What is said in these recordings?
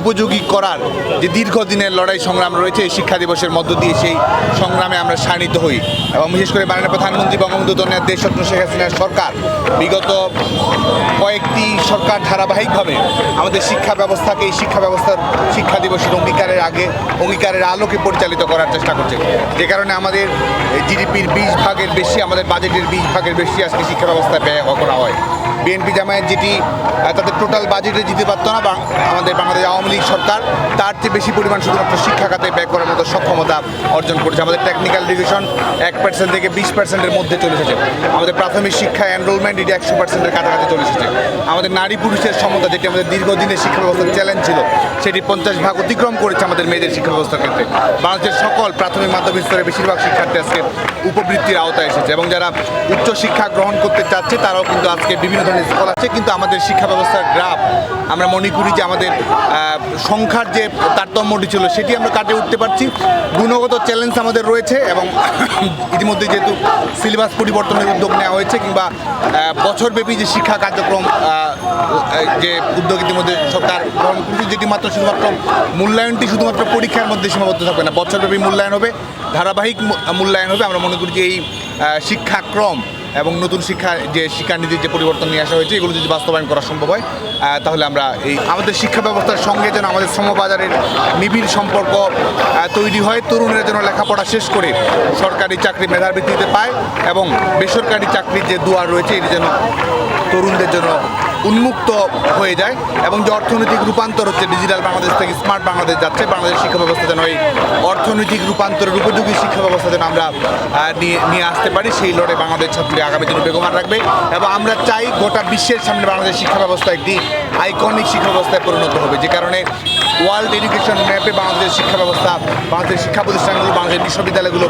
উপযোগী করার যে দীর্ঘদিনের লড়াই সংগ্রাম রয়েছে, এই শিক্ষা দিবসের মধ্য দিয়ে সেই সংগ্রামে আমরা শানিত হই। এবং বিশেষ করে মাননীয় প্রধানমন্ত্রী বঙ্গবন্ধু দনের দেশরত্ন শেখ হাসিনার সরকার, বিগত কয়েকটি সরকার ধারাবাহিকভাবে আমাদের শিক্ষা ব্যবস্থাকে, এই শিক্ষা ব্যবস্থার শিক্ষা দিবসের অঙ্গীকারের আগে, অঙ্গীকারের আলোকে পরিচালিত করার চেষ্টা করছে। যে কারণে আমাদের জিডিপির বিশ ভাগের বেশি, আমাদের বাজেটের বিশ ভাগের বেশি আজকে শিক্ষা ব্যবস্থায় ব্যয় করা হয়। বিএনপি জামায়াত যেটি তাদের টোটাল বাজেটে দিতে পারতো না আমাদের বাংলাদেশ আওয়ামী লীগ সরকার, তার চেয়ে বেশি পরিমাণ শুধুমাত্র শিক্ষা খাতে ব্যয় করার মতো সক্ষমতা অর্জন করেছে। আমাদের টেকনিক্যাল এডুকেশন এক পার্সেন্ট থেকে বিশ পার্সেন্টের মধ্যে চলে এসেছে। আমাদের প্রাথমিক শিক্ষা এনরোলমেন্ট এটি একশো পার্সেন্টের কাছাকাছি চলে এসেছে। আমাদের নারী পুরুষের সমতা, যেটি আমাদের দীর্ঘদিনের শিক্ষা ব্যবস্থার চ্যালেঞ্জ ছিল, সেটি পঞ্চাশ ভাগ অতিক্রম করেছে আমাদের মেয়েদের শিক্ষা ব্যবস্থার ক্ষেত্রে। বাংলাদেশের সকল প্রাথমিক মাধ্যমিক স্তরে বেশিরভাগ শিক্ষার্থী আজকে উপবৃত্তির আওতায় এসেছে এবং যারা উচ্চ শিক্ষা গ্রহণ করতে চাচ্ছে, তারাও কিন্তু আজকে বিভিন্ন ধরনের স্কল আছে কিন্তু আমাদের শিক্ষা ব্যবস্থার গ্রাফ আমরা মনে করি যে আমাদের সংখ্যার যে তারতম্যটি ছিল সেটি আমরা কাটিয়ে উঠতে পারছি। গুণগত চ্যালেঞ্জ আমাদের রয়েছে এবং ইতিমধ্যে যেহেতু সিলেবাস পরিবর্তনের উদ্যোগ নেওয়া হয়েছে কিংবা বছরব্যাপী যে শিক্ষা কার্যক্রম যে উদ্যোগ ইতিমধ্যে সরকার গ্রহণ করেছে, যেটি মাত্র শুধুমাত্র মূল্যায়নটি শুধুমাত্র পরীক্ষার মধ্যে সীমাবদ্ধ থাকবে না, বছরব্যাপী মূল্যায়ন হবে, ধারাবাহিক মূল্যায়ন হবে। আমরা মনে করি যে এই শিক্ষাক্রম এবং নতুন শিক্ষা যে শিক্ষানীতির যে পরিবর্তন নিয়ে আসা হয়েছে, এগুলো যদি বাস্তবায়ন করা সম্ভব হয় তাহলে আমরা এই আমাদের শিক্ষা ব্যবস্থার সঙ্গে যেন আমাদের শ্রমবাজারের নিবিড় সম্পর্ক তৈরি হয়, তরুণেরা যেন লেখাপড়া শেষ করে সরকারি চাকরি মেধার ভিত্তিতে পায় এবং বেসরকারি চাকরির যে দুয়ার রয়েছে, এটি যেন তরুণদের জন্য উন্মুক্ত হয়ে যায় এবং যে অর্থনৈতিক রূপান্তর হচ্ছে ডিজিটাল বাংলাদেশ থেকে স্মার্ট বাংলাদেশ যাচ্ছে বাংলাদেশ শিক্ষা ব্যবস্থা যেন এই অর্থনৈতিক রূপান্তরের উপযোগী শিক্ষা ব্যবস্থা যেন আমরা নিয়ে নিয়ে আসতে পারি, সেই লড়ে বাংলাদেশ ছাত্রী আগামী দিনে বেগমান রাখবে এবং আমরা চাই গোটা বিশ্বের সামনে বাংলাদেশ শিক্ষা ব্যবস্থা একটি আইকনিক শিক্ষা ব্যবস্থায় পরিণত হবে। যে কারণে ওয়ার্ল্ড এডুকেশন ম্যাপে বাংলাদেশের শিক্ষা ব্যবস্থা, বাংলাদেশের শিক্ষা প্রতিষ্ঠানগুলো, বাংলাদেশের বিশ্ববিদ্যালয়গুলো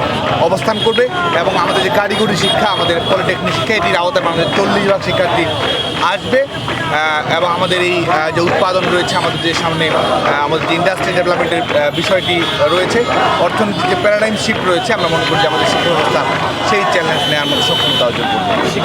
অবস্থান করবে এবং আমাদের যে কারিগরি শিক্ষা, আমাদের পলিটেকনিক শিক্ষা, এটির আওতায় বাংলাদেশের চল্লিশ ভাগ শিক্ষার্থী আসবে। এবং আমাদের এই যে উৎপাদন রয়েছে, আমাদের যে সামনে আমাদের যে ইন্ডাস্ট্রি ডেভেলপমেন্টের বিষয়টি রয়েছে, অর্থনীতির যে প্যারাডাইম শিফট রয়েছে, আমরা মনে করি যে আমাদের শিক্ষা ব্যবস্থা সেই চ্যালেঞ্জ নেওয়ার মতো সক্ষমতা অর্জন করবে।